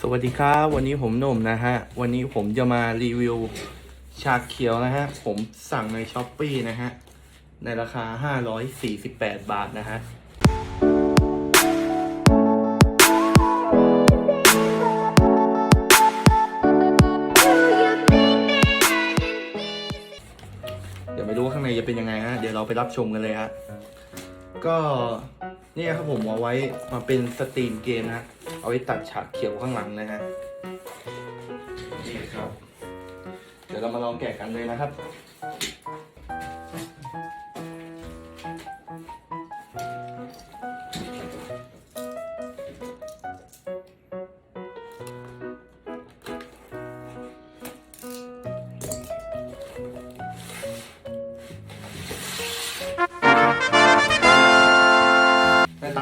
สวัสดีครับ วันนี้ผมหนุ่มนะฮะ วันนี้ผมจะมารีวิวชาเขียวนะฮะ ผมสั่งในช้อปปีนะฮะ ในราคา 548 บาทนะฮะเดี๋ยวไม่รู้ข้างในจะเป็นยังไงฮะ เดี๋ยวเราไปรับชมกันเลยฮะ ก็ นี่ครับผมเอาไว้มาเป็นสตรีมเกมนะ เอาไว้ตัดฉากเขียวข้างหลังนะฮะนี่ครับ เดี๋ยวเรามาลองแกะกันเลยนะครับ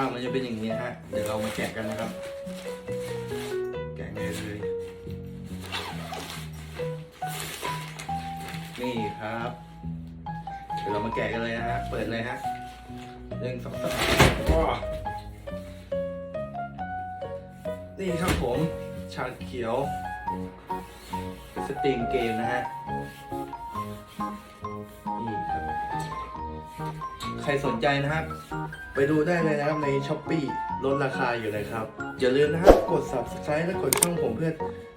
าตามันจะเป็นอย่างนี้ฮะ เดี๋ยวเรามาแกะกันนะครับ แกะไงเลย นี่ครับ เดี๋ยวเรามาแกะกันเลยนะฮะ เปิดเลยฮะหนึ่งสองสามว้าวนี่ครับผม ชาเขียว สตรีมเกมนะฮะ ใครสนใจนะครับ ไปดูได้เลยนะครับในช้อปปีลดราคาอยู่เลยครับ อย่าลืมนะครับกด subscribe และกดช่องผมเพื่อ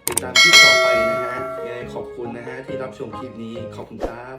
ติดตามคลิปต่อไปนะฮะยังไงขอบคุณนะฮะที่รับชมคลิปนี้ขอบคุณครับ